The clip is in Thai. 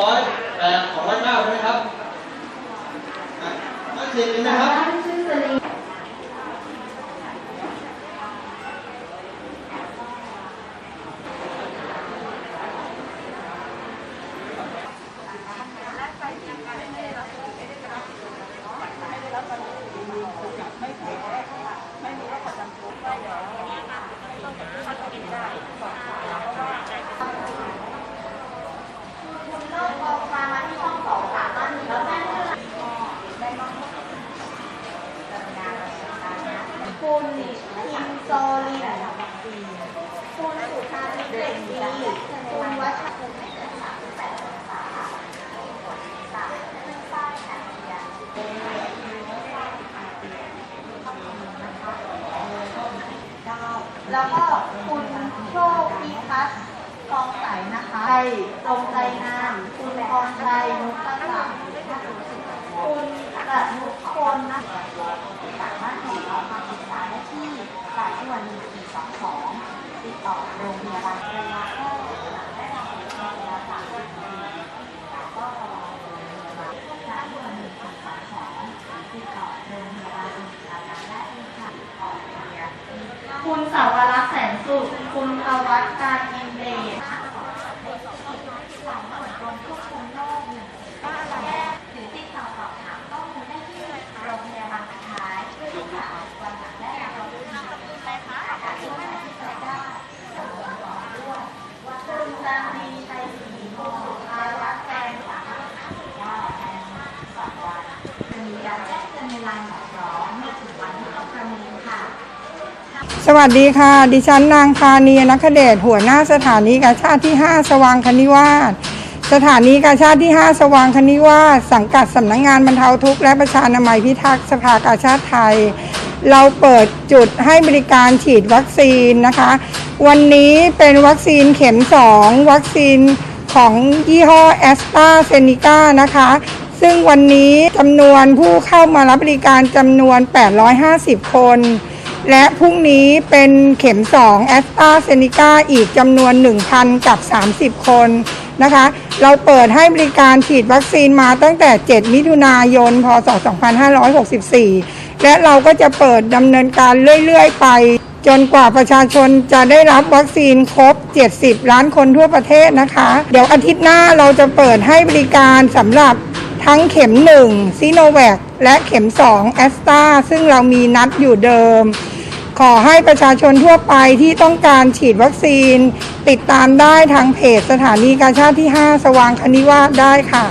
ร้อยแปดสองร้อยเก้าใช่ไหมครับอะร้อยสิบใช่ไหมครับ ชื่อสลี คุณโลกออกมามาที่ช่องสองสามารถมีแล้วแจ้งเท่าไหร่ คุณคิมโซลินคุณสุชาติเด็กดีคุณวัชคุณไม่เกินสามสิบแล้วก็คุณโชคพิพัฒน์ทองใสนะคะใจตรงใจงามคุณพรชัยนุตตะคุณกระนุกคนนะคะสามารถติดต่อมาปรึกษาได้ที่สายด่วน1422 ติดต่อโรงพยาบาลระยะแรกได้รับผลกระยะสามสิบนาทีก็รอโรงพยาบาลสายด่วน1422ติดต่อโรงพยาบาลอุตราการและมีค่ะออกเรียนคุณสาวรักษ์แสนสุข คุณภวัตการอินเดชหรือติดต่อสอบถามข้อมูลได้ที่โรงพยาบาลท้ายเพื่อที่จะวันหลังได้รับรู้นะคะอาการที่ไม่ติดต่อได้ต่อด้วยว่าคุณจางดีใจสีคุณสุภารักษ์แกนสามารถหาได้ภายในสองวันจะมีการ แจ้งเหมอพร้อมเมื่อถึงวันที่ต้องประเมินค่ะ สวัสดีค่ะ ดิฉันนางพานีนักเดชหัวหน้าสถานีกาชาติที่ 5 สว่างคณิวาสสถานีกาชาติที่ 5 สว่างคณิวาสสังกัดสำนักงงานบรรเทาทุกข์และประชานามัยพิทักษ์สภากาชาติไทย เราเปิดจุดให้บริการฉีดวัคซีนนะคะ วันนี้เป็นวัคซีนเข็ม 2 วัคซีนของยี่ห้อแอสตราเซเนกานะคะ ซึ่งวันนี้จำนวนผู้เข้ามารับบริการจำนวน 850 คน และพรุ่งนี้เป็นเข็ม 2 แอสตราเซเนกาอีกจำนวน 1,000 กับ 30 คนนะคะ เราเปิดให้บริการฉีดวัคซีนมาตั้งแต่ 7 มิถุนายน พศ 2564 และเราก็จะเปิดดำเนินการเรื่อย ๆ ไป จนกว่าประชาชนจะได้รับวัคซีนครบ 70 ล้านคนทั่วประเทศนะคะ เดี๋ยวอาทิตย์หน้าเราจะเปิดให้บริการสำหรับ ทั้งเข็ม 1ซีโนแวคและเข็ม 2 แอสตราซึ่งเรามีนัดอยู่เดิม ขอให้ประชาชนทั่วไปที่ต้องการฉีดวัคซีน ติดตามได้ทางเพจสถานีการชาติที่ 5 สว่างคณิวาสได้ค่ะ